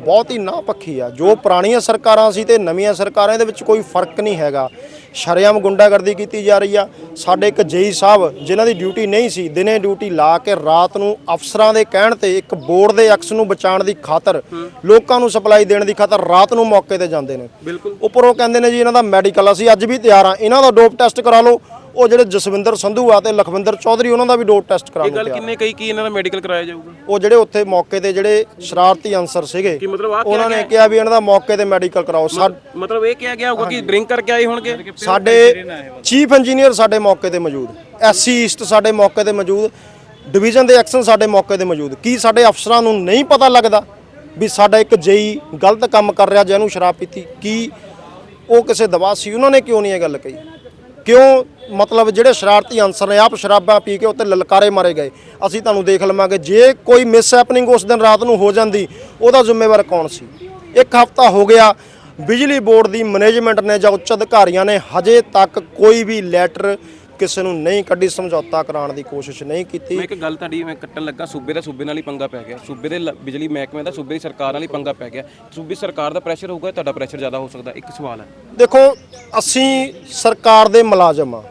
ਬਹੁਤ ਹੀ ਨਾਪੱਖੀ ਆ। ਜੋ ਪੁਰਾਣੀਆਂ ਸਰਕਾਰਾਂ ਸੀ ਤੇ ਨਵੀਆਂ ਸਰਕਾਰਾਂ ਦੇ ਵਿੱਚ ਕੋਈ ਫ਼ਰਕ ਨਹੀਂ ਹੈਗਾ। ਸ਼ਰੇਆਮ ਗੁੰਡਾਗਰਦੀ ਕੀਤੀ ਜਾ ਰਹੀ ਆ। ਸਾਡੇ ਇੱਕ ਜੇਈ ਸਾਹਿਬ ਜਿਨ੍ਹਾਂ ਦੀ ਡਿਊਟੀ ਨਹੀਂ ਸੀ ਦਿਨੇ ਡਿਊਟੀ ਲਾ ਕੇ ਰਾਤ ਨੂੰ ਅਫਸਰਾਂ ਦੇ ਕਹਿਣ ਤੇ ਇੱਕ ਬੋਰਡ ਦੇ ਐਕਸ ਨੂੰ ਬਚਾਉਣ ਦੀ ਖਾਤਰ ਲੋਕਾਂ ਨੂੰ ਸਪਲਾਈ ਦੇਣ ਦੀ ਖਾਤਰ ਰਾਤ ਨੂੰ ਮੌਕੇ ਤੇ ਜਾਂਦੇ ਨੇ। ਬਿਲਕੁਲ। ਉੱਪਰੋਂ ਕਹਿੰਦੇ ਨੇ ਜੀ ਇਹਨਾਂ ਦਾ ਮੈਡੀਕਲ ਅਸੀਂ ਅੱਜ ਵੀ ਤਿਆਰ ਆ। ਇਹਨਾਂ ਦਾ ਡੋਪ ਟੈਸਟ ਕਰਾ ਲਓ। ਉਹ ਜਿਹੜੇ ਜਸਵਿੰਦਰ ਸੰਧੂ ਆ ਤੇ ਲਖਵਿੰਦਰ ਚੌਧਰੀ ਉਹਨਾਂ ਦਾ ਵੀ ਡੋਪ ਟੈਸਟ ਕਰਾ ਇਹ ਗੱਲ। ਕਿੰਨੇ ਕਈ ਕੀ ਇਹਨਾਂ ਦਾ ਮੈਡੀਕਲ ਕਰਾਇਆ ਜਾਊਗਾ? ਉਹ ਜਿਹੜੇ ਉੱਥੇ ਮੌਕੇ ਤੇ ਜਿਹੜੇ ਸ਼ਰਾਰਤੀ ਅਨਸਰ ਸੀਗੇ ਕੀ ਮਤਲਬ ਆਹ ਕਿਹਾ ਉਹਨਾਂ ਨੇ ਕਿਹਾ ਵੀ ਇਹਨਾਂ ਦਾ ਮੌਕੇ ਤੇ ਮੈਡੀਕਲ ਕਰਾਓ। ਸਾ- ਮਤਲਬ ਇਹ ਕਿਹਾ ਗਿਆ ਹੋਊਗਾ ਕਿ ਡਰਿੰਕ ਕਰਕੇ ਆਏ ਹੋਣਗੇ? ਸਾਡੇ ਚੀਫ ਇੰਜੀਨੀਅਰ ਸਾਡੇ ਮੌਕੇ ਤੇ ਮੌਜੂਦ ਐਸਸੀ ਈਸਟ ਸਾਡੇ ਮੌਕੇ ਤੇ ਮੌਜੂਦ ਡਿਵੀਜ਼ਨ ਦੇ ਐਕਸ਼ਨ ਸਾਡੇ ਮੌਕੇ ਤੇ ਮੌਜੂਦ। ਕੀ ਸਾਡੇ ਅਫਸਰਾਂ ਨੂੰ ਨਹੀਂ ਪਤਾ ਲੱਗਦਾ ਵੀ ਸਾਡਾ ਇੱਕ ਜੇਈ ਗਲਤ ਕੰਮ ਕਰ ਰਿਹਾ ਜਿਹਨੂੰ ਸ਼ਰਾਬ ਪੀਤੀ? ਕੀ ਉਹ ਕਿਸੇ ਦਵਾ ਸੀ? ਉਹਨਾਂ ਨੇ ਕਿਉਂ ਨਹੀਂ ਇਹ ਗੱਲ ਕਹੀ? ਕਿਉਂ? ਮਤਲਬ ਜਿਹੜੇ ਸ਼ਰਾਰਤੀ ਅਨਸਰ ਨੇ, ਆਪ ਸ਼ਰਾਬਾਂ ਪੀ ਕੇ ਉੱਤੇ ਲਲਕਾਰੇ ਮਾਰੇ ਗਏ। ਅਸੀਂ ਤੁਹਾਨੂੰ ਦੇਖ ਲਵਾਂਗੇ, ਜੇ ਕੋਈ ਮਿਸ ਹੈਪਨਿੰਗ ਉਸ ਦਿਨ ਰਾਤ ਨੂੰ ਹੋ ਜਾਂਦੀ, ਉਹਦਾ ਜ਼ਿੰਮੇਵਾਰ ਕੌਣ ਸੀ? ਇੱਕ ਹਫਤਾ ਹੋ ਗਿਆ, ਬਿਜਲੀ ਬੋਰਡ ਦੀ ਮੈਨੇਜਮੈਂਟ ਨੇ ਜਾਂ ਉੱਚ ਅਧਿਕਾਰੀਆਂ ਨੇ ਹਜੇ ਤੱਕ ਕੋਈ ਵੀ ਲੈਟਰ ਕਿਸੇ ਨੂੰ ਨਹੀਂ ਕੱਢੀ ਸਮਝੌਤਾ ਕਰਾਉਣ ਦੀ ਕੋਸ਼ਿਸ਼ ਨਹੀਂ ਕੀਤੀ। ਮੈਂ ਇੱਕ ਗੱਲ ਤੁਹਾਡੀ ਮੈਂ ਕੱਟਣ ਲੱਗਾ ਸੂਬੇ ਦਾ ਸੂਬੇ ਨਾਲ ਹੀ ਪੰਗਾ ਪੈ ਗਿਆ। ਸੂਬੇ ਦੇ ਲ- ਬਿਜਲੀ ਮਹਿਕਮੇ ਦਾ ਸੂਬੇ ਦੀ ਸਰਕਾਰ ਨਾਲ ਹੀ ਪੰਗਾ ਪੈ ਗਿਆ। ਸੂਬੇ ਸਰਕਾਰ ਦਾ ਪ੍ਰੈਸ਼ਰ ਹੋਊਗਾ ਤੁਹਾਡਾ ਪ੍ਰੈਸ਼ਰ ਜ਼ਿਆਦਾ ਹੋ ਸਕਦਾ? ਇੱਕ ਸਵਾਲ ਹੈ। ਦੇਖੋ ਅਸੀਂ ਸਰਕਾਰ ਦੇ ਮੁਲਾਜ਼ਮ ਆ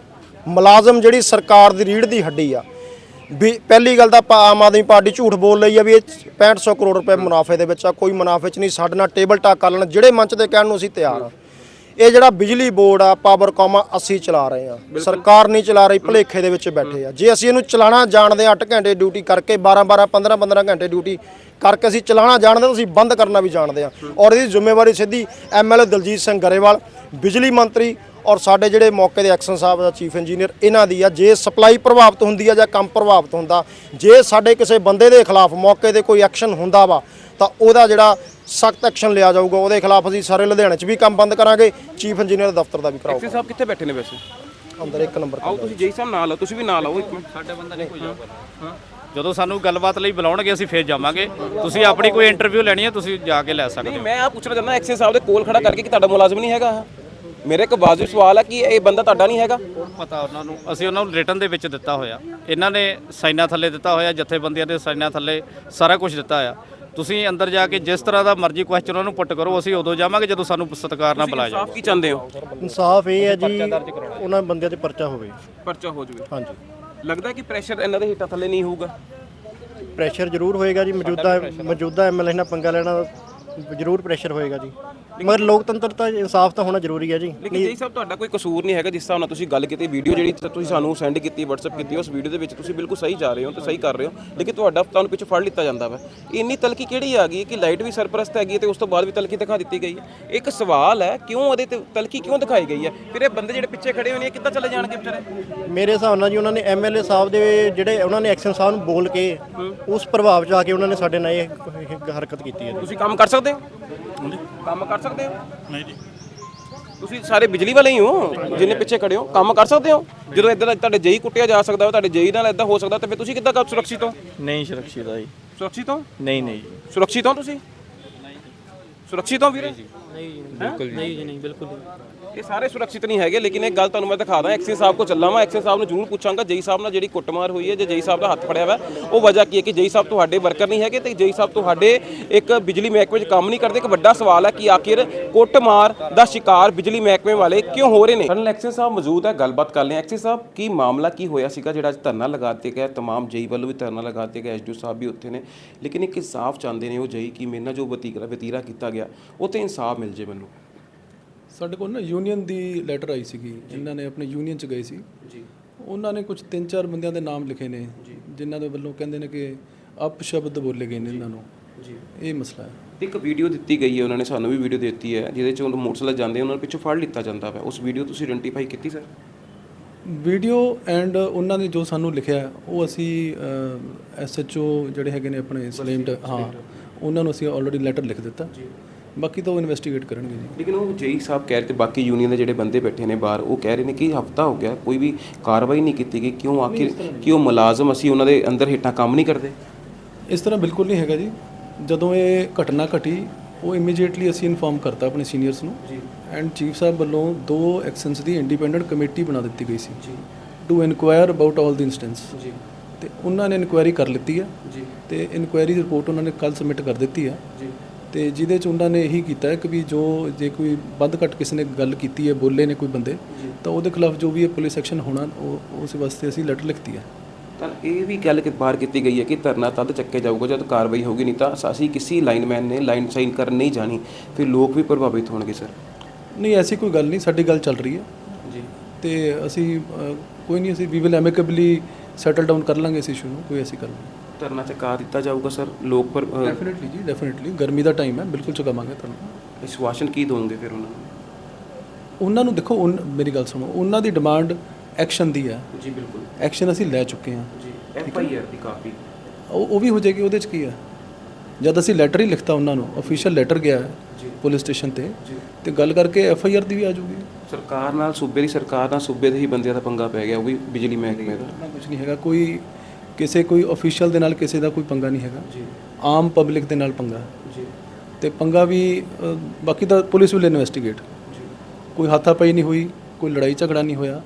ਮੁਲਾਜ਼ਮ ਜਿਹੜੀ ਸਰਕਾਰ ਦੀ ਰੀੜ ਦੀ ਹੱਡੀ ਆ। ਵੀ ਪਹਿਲੀ ਗੱਲ ਤਾਂ ਆਪਾਂ ਆਮ ਆਦਮੀ ਪਾਰਟੀ ਝੂਠ ਬੋਲ ਰਹੀ ਆ ਵੀ ਇਹ 6500 ਕਰੋੜ ਰੁਪਏ ਮੁਨਾਫੇ ਦੇ ਵਿੱਚ ਆ। ਕੋਈ ਮੁਨਾਫੇ 'ਚ ਨਹੀਂ ਸਾਡੇ ਨਾਲ ਟੇਬਲ ਟਾਕ ਕਰ ਲੈਣ। ਜਿਹੜੇ ਮੰਚ ਤੇ ਕਹਿਣ ਨੂੰ ਅਸੀਂ ਤਿਆਰ ਆ ਇਹ ਜਿਹੜਾ ਬਿਜਲੀ ਬੋਰਡ ਆ ਪਾਵਰਕਾਮ ਅਸੀਂ ਚਲਾ ਰਹੇ ਆ ਸਰਕਾਰ ਨਹੀਂ ਚਲਾ ਰਹੀ ਭਲੇਖੇ ਦੇ ਵਿੱਚ ਬੈਠੇ ਆ। ਜੇ ਅਸੀਂ ਇਹਨੂੰ ਚਲਾਣਾ ਜਾਣਦੇ ਆ 8 ਘੰਟੇ ਡਿਊਟੀ ਕਰਕੇ 12 12 15 15 ਘੰਟੇ ਡਿਊਟੀ ਕਰਕੇ ਅਸੀਂ ਚਲਾਣਾ ਜਾਣਦੇ ਤਾਂ ਅਸੀਂ ਬੰਦ ਕਰਨਾ ਵੀ ਜਾਣਦੇ ਆ। ਔਰ ਇਹਦੀ ਜ਼ਿੰਮੇਵਾਰੀ ਸਿੱਧੀ ਐਮਐਲਏ ਦਲਜੀਤ ਸਿੰਘ ਗਰੇਵਾਲ ਬਿਜਲੀ ਮੰਤਰੀ ਔਰ ਸਾਡੇ ਜਿਹੜੇ ਮੌਕੇ ਦੇ ਐਕਸ਼ਨ ਸਾਹਿਬ ਦਾ ਚੀਫ ਇੰਜੀਨੀਅਰ ਇਹਨਾਂ ਦੀ ਆ ਜੇ ਸਪਲਾਈ ਪ੍ਰਭਾਵਿਤ ਹੁੰਦੀ ਆ ਜਾਂ ਕੰਮ ਪ੍ਰਭਾਵਿਤ ਹੁੰਦਾ ਜੇ ਸਾਡੇ ਕਿਸੇ ਬੰਦੇ ਦੇ ਖਿਲਾਫ ਮੌਕੇ ਤੇ ਕੋਈ ਐਕਸ਼ਨ ਹੁੰਦਾ ਵਾ ਤਾਂ ਉਹਦਾ ਜਿਹੜਾ ਸਖਤ ਐਕਸ਼ਨ ਲਿਆ ਜਾਊਗਾ ਉਹਦੇ ਖਿਲਾਫ ਅਸੀਂ ਸਾਰੇ ਲੁਧਿਆਣੇ 'ਚ ਵੀ ਕੰਮ ਬੰਦ ਕਰਾਂਗੇ ਚੀਫ ਇੰਜੀਨੀਅਰ ਦਫ਼ਤਰ ਦਾ ਵੀ ਐਕਸੀ ਸਾਹਿਬ ਕਿੱਥੇ ਬੈਠੇ ਨੇ ਵੈਸੇ? ਅੰਦਰ ਇੱਕ ਨੰਬਰ ਆਓ ਤੁਸੀਂ ਜੇਈ ਸਾਹਿਬ ਨਾਲ ਆਓ ਤੁਸੀਂ ਵੀ ਨਾਲ ਆਓ ਇੱਕ। ਮਿੰਟ ਸਾਡੇ ਬੰਦਾ ਨਹੀਂ ਕੋਈ ਜਾਊਗਾ। ਜਦੋਂ ਸਾਨੂੰ ਗੱਲਬਾਤ ਲਈ ਬੁਲਾਉਣਗੇ ਅਸੀਂ ਫੇਰ ਜਾਵਾਂਗੇ। ਤੁਸੀਂ ਆਪਣੀ ਕੋਈ ਇੰਟਰਵਿਊ ਲੈਣੀ ਹੈ ਤੁਸੀਂ ਜਾ ਕੇ ਲੈ ਸਕਦੇ ਨਹੀਂ ਹੋ। ਮੈਂ ਆ ਪੁੱਛਣਾ ਚਾਹੁੰਦਾ ਐਕਸੇ ਸਾਹਿਬ ਦੇ ਕੋਲ ਖੜਾ ਕਰਕੇ ਕਿ ਤੁਹਾਡਾ ਮੁਲਾਜ਼ਮ ਨਹੀਂ ਹੈਗਾ ਮੇਰੇ ਇੱਕ ਵਾਜਿਬ ਸਵਾਲ ਹੈ ਕਿ ਇਹ ਬੰਦਾ ਤੁਹਾਡਾ ਨਹੀਂ ਹੈਗਾ? ਪਤਾ ਉਹਨਾਂ ਨੂੰ ਅਸੀਂ ਉਹਨਾਂ ਨੂੰ ਰਿਟਰਨ ਦੇ ਵਿੱਚ ਦਿੱਤਾ ਹੋਇਆ। ਇਹਨਾਂ ਨੇ ਸਾਈਨਾਂ ਥੱਲੇ ਦਿੱਤਾ ਹੋਇਆ ਜਥੇਬੰਦੀਆਂ ਦੇ ਸਾਈਨਾਂ ਥੱਲੇ ਸਾਰਾ ਕੁਝ ਦਿੱਤਾ ਹੋਇਆ ਤੁਸੀਂ ਅੰਦਰ ਜਾ ਕੇ ਜਿਸ ਤਰ੍ਹਾਂ ਦਾ ਮਰਜ਼ੀ ਕੁਐਸਚਨ ਉਹਨਾਂ ਨੂੰ ਪੁੱਟ ਕਰੋ ਅਸੀਂ ਉਦੋਂ ਜਾਵਾਂਗੇ ਜਦੋਂ ਸਾਨੂੰ ਸਤਿਕਾਰ ਨਾਲ ਬੁਲਾਇਆ ਜਾਵੇ। ਕੀ ਚਾਹੁੰਦੇ ਹੋ? ਇਨਸਾਫ ਇਹ ਹੈ ਜੀ ਉਹਨਾਂ ਬੰਦਿਆਂ ਤੇ ਪਰਚਾ ਹੋਵੇ। ਪਰਚਾ ਹੋ ਜਵੇ। ਹਾਂਜੀ। ਲੱਗਦਾ ਕਿ ਪ੍ਰੈਸ਼ਰ ਇਹਨਾਂ ਦੇ ਹਿੱਟਾਂ ਥੱਲੇ ਨਹੀਂ ਹੋਊਗਾ? ਪ੍ਰੈਸ਼ਰ ਜ਼ਰੂਰ ਹੋਏਗਾ ਜੀ ਮੌਜੂਦਾ ਮੌਜੂਦਾ ਐਮਐਲਏ ਨਾਲ ਪੰਗਾ ਲੈਣਾ ਜ਼ਰੂਰ ਪ੍ਰੈਸ਼ਰ ਹੋਏਗਾ ਜੀ। ਮਗਰ ਲੋਕਤੰਤਰ ਤਾਂ ਇਨਸਾਫ ਤਾਂ ਹੋਣਾ ਜ਼ਰੂਰੀ ਹੈ ਜੀ। ਲੇਕਿਨ ਜੀ ਸਾਹਿਬ ਤੁਹਾਡਾ ਕੋਈ ਕਸੂਰ ਨਹੀਂ ਹੈਗਾ ਜਿਸ ਹਿਸਾਬ ਨਾਲ ਤੁਸੀਂ ਗੱਲ ਕੀਤੀ ਵੀਡੀਓ ਜਿਹੜੀ ਤੁਸੀਂ ਸਾਨੂੰ ਸੈਂਡ ਕੀਤੀ WhatsApp ਕੀਤੀ ਉਸ ਵੀਡੀਓ ਦੇ ਵਿੱਚ ਤੁਸੀਂ ਬਿਲਕੁਲ ਸਹੀ ਜਾ ਰਹੇ ਹੋ ਤੇ ਸਹੀ ਕਰ ਰਹੇ ਹੋ ਲੇਕਿਨ ਤੁਹਾਡਾ ਤੁਹਾਨੂੰ ਪਿੱਛੇ ਫੜ ਲਿੱਤਾ ਜਾਂਦਾ ਵਾ। ਇੰਨੀ ਤਲਕੀ ਕਿਹੜੀ ਆ ਗਈ ਕਿ ਲਾਈਟ ਵੀ ਸਰਪ੍ਰਸਤ ਹੈਗੀ ਤੇ ਉਸ ਤੋਂ ਬਾਅਦ ਵੀ ਤਲਕੀ ਦਿਖਾ ਦਿੱਤੀ ਗਈ ਹੈ? ਇੱਕ ਸਵਾਲ ਹੈ ਕਿਉਂ ਉਹਦੇ ਤੇ ਤਲਕੀ ਕਿਉਂ ਦਿਖਾਈ ਗਈ ਹੈ? ਫਿਰ ਇਹ ਬੰਦੇ ਜਿਹੜੇ ਪਿੱਛੇ ਖੜੇ ਇਹ ਕਿੱਦਾਂ ਚਲੇ ਜਾਣਗੇ ਵਿਚਾਰੇ? ਮੇਰੇ ਹਿਸਾਬ ਨਾਲ ਜੀ ਉਹਨਾਂ ਨੇ ਐਮਐਲਏ ਸਾਹਿਬ ਦੇ ਜਿਹੜੇ ਉਹਨਾਂ ਨੇ ਐਕਸ਼ਨ ਸਾਹਿਬ ਨੂੰ ਬੋਲ ਕੇ ਉਸ ਪ੍ਰਭਾਵ ਚ ਆ ਕੇ ਉਹਨਾਂ ਨੇ ਸਾਡੇ ਨਾਲ ਇਹ ਹਰਕਤ ਕੀਤੀ ਹੈ ਤੁਸੀਂ ਕੰਮ ਕਰ ਸਕਦੇ ਹੋ? ਕੰਮ ਕਰ ਸਕਦੇ ਹੋ? ਨਹੀਂ ਜੀ। ਤੁਸੀਂ ਸਾਰੇ ਬਿਜਲੀ ਵਾਲੇ ਹੀ ਹੋ ਜਿੰਨੇ ਪਿੱਛੇ ਖੜੇ ਹੋ ਕੰਮ ਕਰ ਸਕਦੇ ਹੋ? ਜਦੋਂ ਇਦਾਂ ਤੁਹਾਡੇ ਜਈ ਕੁੱਟਿਆ ਜਾ ਸਕਦਾ ਵਾ ਤੁਹਾਡੇ ਜਈ ਨਾਲ ਇਦਾਂ ਹੋ ਸਕਦਾ ਤੇ ਫਿਰ ਤੁਸੀਂ ਕਿੱਦਾਂ ਕਰ ਸੁਰੱਖਿਤ ਹੋ? ਨਹੀਂ ਸੁਰੱਖਿਅਤ ਆ ਜੀ। ਸੁਰੱਖਿਤ ਹੋ? ਨਹੀਂ ਨਹੀਂ ਸੁਰੱਖਿਤ ਹੋ ਤੁਸੀਂ? ਸੁਰੱਖਿਤ ਹੋ ਵੀਰੇ? ਬਿਲਕੁਲ ਨਹੀਂ ਜੀ ਨਹੀਂ ਬਿਲਕੁਲ ਇਹ ਸਾਰੇ ਸੁਰੱਖਿਅਤ ਨਹੀਂ ਹੈਗੇ, ਲੇਕਿਨ ਇਹ ਗੱਲ ਤੁਹਾਨੂੰ ਮੈਂ ਦਿਖਾ ਦਾਂ ਐਕਸੀ ਸਾਹਿਬ ਕੋ ਚੱਲਾਂ ਮੈਂ ਐਕਸੀ ਸਾਹਿਬ ਨੂੰ ਜ਼ਰੂਰ ਪੁੱਛਾਂਗਾ। ਜਈ ਸਾਹਿਬ ਨਾਲ ਜਿਹੜੀ ਕੁੱਟਮਾਰ ਹੋਈ ਹੈ, ਜੇ ਜਈ ਸਾਹਿਬ ਦਾ ਹੱਥ ਫੜਿਆ ਵਾ, ਉਹ ਵਜ੍ਹਾ ਕੀ ਹੈ ਕਿ ਜਈ ਸਾਹਿਬ ਤੁਹਾਡੇ ਵਰਕਰ ਨਹੀਂ ਹੈਗੇ ਤੇ ਜਈ ਸਾਹਿਬ ਤੁਹਾਡੇ ਇੱਕ ਬਿਜਲੀ ਮਹਿਕਮੇ 'ਚ ਕੰਮ ਨਹੀਂ ਕਰਦੇ? ਇੱਕ ਵੱਡਾ ਸਵਾਲ ਹੈ ਕਿ ਆਖਿਰ ਕੁੱਟਮਾਰ ਦਾ ਸ਼ਿਕਾਰ ਬਿਜਲੀ ਮਹਿਕਮੇ ਵਾਲੇ ਕਿਉਂ ਹੋ ਰਹੇ ਨੇ? ਸਾਨੂੰ ਐਕਸੀ ਸਾਹਿਬ ਮੌਜੂਦ ਹੈ, ਗੱਲਬਾਤ ਕਰ ਲਈ ਐਕਸੀ ਸਾਹਿਬ, ਕੀ ਮਾਮਲਾ, ਕੀ ਹੋਇਆ ਸੀਗਾ ਜਿਹੜਾ ਅੱਜ ਧਰਨਾ ਲਗਾ ਦਿੱਤੇ ਗਿਆ ਤਮਾਮ ਜਈ ਵੱਲੋਂ ਵੀ ਧਰਨਾ ਲਗਾ ਦਿੱਤੇ ਗਿਆ ਐਸਡੀਓ ਸਾਹਿਬ ਵੀ ਉੱਥੇ ਨੇ। ਲੇਕਿਨ ਇੱਕ ਇਨਸਾਫ ਚਾਹੁੰਦੇ ਨੇ ਉਹ ਜਈ, ਕਿ ਮੇਰੇ ਨਾਲ ਜੋ ਵਤੀਰਾ ਵਤੀਰਾ ਕੀਤਾ ਗਿਆ, ਉਹ ਤੇ ਇਨਸਾਫ ਮਿਲ ਜੇ ਮੈਨੂੰ। ਸਾਡੇ ਕੋਲ ਨਾ ਯੂਨੀਅਨ ਦੀ ਲੈਟਰ ਆਈ ਸੀਗੀ। ਇਹਨਾਂ ਨੇ ਆਪਣੇ ਯੂਨੀਅਨ ਚ ਗਏ ਸੀ। ਜੀ। ਉਹਨਾਂ ਨੇ ਕੁਝ ਤਿੰਨ ਚਾਰ ਬੰਦਿਆਂ ਦੇ ਨਾਮ ਲਿਖੇ ਨੇ ਜਿਨ੍ਹਾਂ ਦੇ ਵੱਲੋਂ ਕਹਿੰਦੇ ਨੇ ਕਿ ਅਪਸ਼ਬਦ ਬੋਲੇ ਗਏ ਨੇ ਇਹਨਾਂ ਨੂੰ। ਜੀ। ਇਹ ਮਸਲਾ ਹੈ। ਇੱਕ ਵੀਡੀਓ ਦਿੱਤੀ ਗਈ ਹੈ ਉਹਨਾਂ ਨੇ ਸਾਨੂੰ ਵੀ ਵੀਡੀਓ ਦਿੱਤੀ ਹੈ ਜਿਹਦੇ ਚ ਉਹ ਮੋਟਰਸਾਈਕਲ ਜਾਂਦੇ ਉਹਨਾਂ ਨੂੰ ਪਿੱਛੋਂ ਫੜ ਲਿੱਤਾ ਜਾਂਦਾ ਹੈ ਉਸ ਵੀਡੀਓ ਤੁਸੀਂ ਆਇਡੈਂਟੀਫਾਈ ਕੀਤੀ ਸਰ ਵੀਡੀਓ ਐਂਡ ਉਹਨਾਂ ਨੇ ਜੋ ਸਾਨੂੰ ਲਿਖਿਆ ਉਹ ਅਸੀਂ ਐਸਐਚਓ ਜਿਹੜੇ ਹੈਗੇ ਨੇ ਆਪਣੇ ਸਲੇਮਡ ਹਾਂ ਉਹਨਾਂ ਨੂੰ ਅਸੀਂ ਆਲਰੇਡੀ ਲੈਟਰ ਲਿਖ ਦਿੱਤਾ। ਬਾਕੀ ਤਾਂ ਉਹ ਇਨਵੈਸਟੀਗੇਟ ਕਰਨਗੇ ਜੀ। ਲੇਕਿਨ ਉਹ ਜੇਈ ਸਾਹਿਬ ਕਹਿ ਰਹੇ ਤੇ ਬਾਕੀ ਯੂਨੀਅਨ ਦੇ ਜਿਹੜੇ ਬੰਦੇ ਬੈਠੇ ਨੇ ਬਾਹਰ ਉਹ ਕਹਿ ਰਹੇ ਨੇ ਕਿ ਹਫਤਾ ਹੋ ਗਿਆ ਕੋਈ ਵੀ ਕਾਰਵਾਈ ਨਹੀਂ ਕੀਤੀ ਗਈ। ਕਿਉਂ ਆਖਿਰ ਕਿ ਉਹ ਮੁਲਾਜ਼ਮ ਅਸੀਂ ਉਹਨਾਂ ਦੇ ਅੰਦਰ ਹੇਠਾਂ ਕੰਮ ਨਹੀਂ ਕਰਦੇ? ਇਸ ਤਰ੍ਹਾਂ ਬਿਲਕੁਲ ਨਹੀਂ ਹੈਗਾ ਜੀ। ਜਦੋਂ ਇਹ ਘਟਨਾ ਘਟੀ ਉਹ ਇਮੀਡੀਏਟਲੀ ਅਸੀਂ ਇਨਫਾਰਮ ਕਰਤਾ ਆਪਣੇ ਸੀਨੀਅਰਸ ਨੂੰ। ਜੀ। ਐਂਡ ਚੀਫ ਸਾਹਿਬ ਵੱਲੋਂ ਦੋ ਐਕਸ਼ਨਸ ਦੀ ਇੰਡੀਪੈਂਡੈਂਟ ਕਮੇਟੀ ਬਣਾ ਦਿੱਤੀ ਗਈ ਸੀ। ਜੀ। To inquire about all the instance ਜੀ। ਤੇ ਉਹਨਾਂ ਨੇ ਇਨਕੁਆਇਰੀ ਕਰ ਲਿੱਤੀ ਹੈ ਜੀ। ਤੇ ਇਨਕੁਆਇਰੀ ਰਿਪੋਰਟ ਉਹਨਾਂ ਨੇ ਕੱਲ ਸਬਮਿਟ ਕਰ ਦਿੱਤੀ ਹੈ ਜੀ। ਤੇ ਜਿਹਦੇ ਚ ਉਹਨਾਂ ਨੇ ਇਹੀ ਕੀਤਾ ਕਿ ਵੀ ਜੋ ਜੇ ਕੋਈ ਵੱਧ ਘੱਟ ਕਿਸੇ ਨੇ ਗੱਲ ਕੀਤੀ ਹੈ ਬੋਲੇ ਨੇ ਕੋਈ ਬੰਦੇ ਤਾਂ ਉਹਦੇ ਖਿਲਾਫ ਜੋ ਵੀ ਇਹ ਪੁਲਿਸ ਐਕਸ਼ਨ ਹੋਣਾ ਉਹ ਉਸ ਵਾਸਤੇ ਅਸੀਂ ਲੈਟਰ ਲਿਖਤੀ ਹੈ। ਤਾਂ ਇਹ ਵੀ ਗੱਲ ਕਿ ਬਾਹਰ ਕੀਤੀ ਗਈ ਹੈ ਕਿ ਧਰਨਾ ਤਦ ਚੱਕਿਆ ਜਾਊਗਾ ਜਦ ਕਾਰਵਾਈ ਹੋਊਗੀ ਨਹੀਂ ਤਾਂ ਅਸੀਂ ਕਿਸੇ ਲਾਈਨਮੈਨ ਨੇ ਲਾਈਨ ਸਾਈਨ ਕਰਨ ਨਹੀਂ ਜਾਣੀ ਫਿਰ ਲੋਕ ਵੀ ਪ੍ਰਭਾਵਿਤ ਹੋਣਗੇ ਸਰ। ਨਹੀਂ ਐਸੀ ਕੋਈ ਗੱਲ ਨਹੀਂ ਸਾਡੀ ਗੱਲ ਚੱਲ ਰਹੀ ਹੈ। ਜੀ। ਤੇ ਅਸੀਂ ਕੋਈ ਨਹੀਂ ਅਸੀਂ ਵੀ ਵਿਲ ਐਮਿਕੇਬਲੀ ਸੈਟਲ ਡਾਊਨ ਕਰ ਲਾਂਗੇ ਇਸ ਇਸ਼ੂ ਨੂੰ ਕੋਈ ਐਸੀ ਗੱਲ ਨਹੀਂ। ਧਰਨਾ ਚੁਕਾ ਦਿੱਤਾ ਜਾਊਗਾ ਸਰ? ਲੋਕ ਪਰ ਡੈਫੀਨਿਟਲੀ ਜੀ ਡੈਫੀਨਿਟਲੀ ਗਰਮੀ ਦਾ ਟਾਈਮ ਹੈ ਬਿਲਕੁਲ ਚੁਕਾਵਾਂਗੇ ਤੁਹਾਨੂੰ ਵਿਸ਼ਵਾਸਨ ਕੀ ਦੋਗੇ ਫਿਰ ਉਹਨਾਂ ਨੂੰ? ਉਹਨਾਂ ਨੂੰ ਦੇਖੋ ਉਨ- ਮੇਰੀ ਗੱਲ ਸੁਣੋ ਉਹਨਾਂ ਦੀ ਡਿਮਾਂਡ ਐਕਸ਼ਨ ਦੀ ਹੈ। ਜੀ ਬਿਲਕੁਲ। ਐਕਸ਼ਨ ਅਸੀਂ ਲੈ ਚੁੱਕੇ ਹਾਂ। ਜੀ ਐਫ ਆਈ ਆਰ ਦੀ ਕਾਪੀ। ਉਹ ਉਹ ਵੀ ਹੋ ਜਾਏਗੀ ਉਹਦੇ ਚ ਕੀ ਹੈ? ਜਦ ਅਸੀਂ ਲੈਟਰ ਹੀ ਲਿਖਤਾ ਉਹਨਾਂ ਨੂੰ ਅਫੀਸ਼ੀਅਲ ਲੈਟਰ ਗਿਆ ਹੈ ਪੁਲਿਸ ਸਟੇਸ਼ਨ ਤੇ ਤੇ ਗੱਲ ਕਰਕੇ ਐਫ ਆਈ ਆਰ ਦੀ ਵੀ ਆ ਜਾਊਗੀ। ਸਰਕਾਰ ਨਾਲ ਸੂਬੇ ਦੀ ਸਰਕਾਰ ਨਾਲ ਸੂਬੇ ਦੇ ਹੀ ਬੰਦਿਆਂ ਦਾ ਪੰਗਾ ਪੈ ਗਿਆ ਉਹ ਵੀ ਬਿਜਲੀ ਮਹਿਕਮੇ ਦਾ। ਨਾ ਕੁਝ ਨਹੀਂ ਹੈਗਾ ਕੋਈ ਕਿਸੇ ਕੋਈ ਅਫੀਸ਼ੀਅਲ ਦੇ ਨਾਲ ਕਿਸੇ ਦਾ ਕੋਈ ਪੰਗਾ ਨਹੀਂ ਹੈਗਾ। ਜੀ। ਆਮ ਪਬਲਿਕ ਦੇ ਨਾਲ ਪੰਗਾ। ਜੀ। ਤੇ ਪੰਗਾ ਵੀ ਅ, ਬਾਕੀ ਤਾਂ ਪੁਲਿਸ ਵਿਲ ਇਨਵੈਸਟੀਗੇਟ ਜੀ। ਕੋਈ ਹਾਥਾਪਾਈ ਨਹੀਂ ਹੋਈ ਕੋਈ ਲੜਾਈ ਝਗੜਾ ਨਹੀਂ ਹੋਇਆ।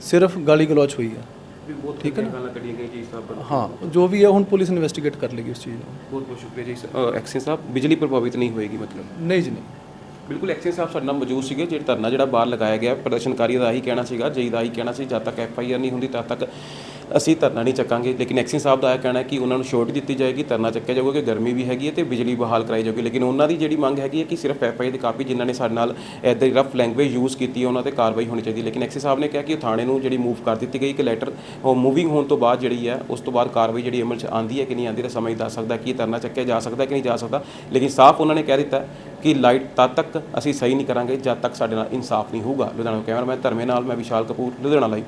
ਸਿਰਫ ਗਾਲੀ ਗਲੋਚ ਹੋਈ ਹੈ ਵੀ ਬਹੁਤ ਠੀਕ ਹੈ ਨਾ? ਗੱਲਾਂ ਕੱਢੀਆਂ ਗਈਆਂ ਜੀ ਸਾਹਿਬ ਵੱਲੋਂ ਹਾਂ ਜੋ ਵੀ ਹੈ ਹੁਣ ਪੁਲਿਸ ਇਨਵੈਸਟੀਗੇਟ ਕਰ ਲੇਗੀ ਉਸ ਚੀਜ਼ ਨੂੰ। ਬਹੁਤ ਬਹੁਤ ਸ਼ੁਕਰੀਆ ਜੀ ਐਕਸ਼ਨ ਸਾਹਿਬ। ਬਿਜਲੀ ਪ੍ਰਭਾਵਿਤ ਨਹੀਂ ਹੋਏਗੀ ਮਤਲਬ। ਨਹੀਂ ਜੀ ਨਹੀਂ। ਬਿਲਕੁਲ ਐਕਸ਼ਨ ਸਾਹਿਬ ਸਾਡੇ ਨਾਲ ਮੌਜੂਦ ਸੀਗੇ। ਜਿਹੜਾ ਧਰਨਾ ਜਿਹੜਾ ਬਾਹਰ ਲਗਾਇਆ ਗਿਆ ਪ੍ਰਦਰਸ਼ਨਕਾਰੀ ਦਾ ਹੀ ਕਹਿਣਾ ਸੀਗਾ ਜਈ ਦਾ ਹੀ ਕਹਿਣਾ ਸੀ ਜਦ ਤੱਕ ਐਫ ਆਈ ਆਰ ਨਹੀਂ ਹੁੰਦੀ ਤਦ ਤੱਕ ਅਸੀਂ ਧਰਨਾ ਨਹੀਂ ਚੱਕਾਂਗੇ। ਲੇਕਿਨ ਐਕਸਿਸ ਸਾਹਿਬ ਦਾ ਇਹ ਕਹਿਣਾ ਹੈ ਕਿ ਉਹਨਾਂ ਨੂੰ ਛੋਟ ਦਿੱਤੀ ਜਾਏਗੀ, ਧਰਨਾ ਚੱਕਿਆ ਜਾਊਗਾ ਕਿ ਗਰਮੀ ਵੀ ਹੈਗੀ ਹੈ ਤੇ ਬਿਜਲੀ ਬਹਾਲ ਕਰਾਈ ਜਾਊਗੀ। ਲੇਕਿਨ ਉਹਨਾਂ ਦੀ ਜਿਹੜੀ ਮੰਗ ਹੈਗੀ ਹੈ ਕਿ ਸਿਰਫ ਐਫਆਈ ਦੇ ਕਾਪੀ ਜਿਨ੍ਹਾਂ ਨੇ ਸਾਡੇ ਨਾਲ ਇੱਦਾਂ ਰਫ ਲੈਂਗੁਏਜ ਯੂਜ਼ ਕੀਤੀ ਹੈ, ਉਹਨਾਂ ਤੇ ਕਾਰਵਾਈ ਹੋਣੀ ਚਾਹੀਦੀ ਲੇਕਿਨ ਐਕਸਿਸ ਸਾਹਿਬ ਨੇ ਕਿਹਾ ਕਿ ਉਹ ਥਾਣੇ ਨੂੰ ਜਿਹੜੀ ਮੂਵ ਕਰ ਦਿੱਤੀ ਗਈ ਕਿ ਲੈਟਰ ਉਹ ਮੂਵਿੰਗ ਹੋਣ ਤੋਂ ਬਾਅਦ ਜਿਹੜੀ ਹੈ, ਉਸ ਤੋਂ ਬਾਅਦ ਕਾਰਵਾਈ ਜਿਹੜੀ ਅਮਲ 'ਚ ਆਂਦੀ ਹੈ ਕਿ ਨਹੀਂ ਆਂਦੀ ਤਾਂ ਸਮਝ ਦੱਸ ਸਕਦਾ ਕਿ ਧਰਨਾ ਚੱਕਿਆ ਜਾ ਸਕਦਾ ਕਿ ਨਹੀਂ ਜਾ ਸਕਦਾ। ਲੇਕਿਨ ਸਾਫ਼ ਉਹਨਾਂ ਨੇ ਕਹਿ ਦਿੱਤਾ ਕਿ ਲਾਈਟ ਤਦ ਤੱਕ ਅਸੀਂ ਸਹੀ ਨਹੀਂ ਕਰਾਂਗੇ ਜਦ ਤੱਕ ਸਾਡੇ ਨਾਲ ਇਨਸਾਫ ਨਹੀਂ ਹੋਊਗਾ। ਲੁਧਿਆਣਾ ਕੈਮਰਾਮੈਨ ਧਰਮੇ ਨਾਲ ਮੈਂ ਵਿਸ਼ਾਲ ਕਪੂਰ, ਲੁਧਿਆਣਾ ਲਈ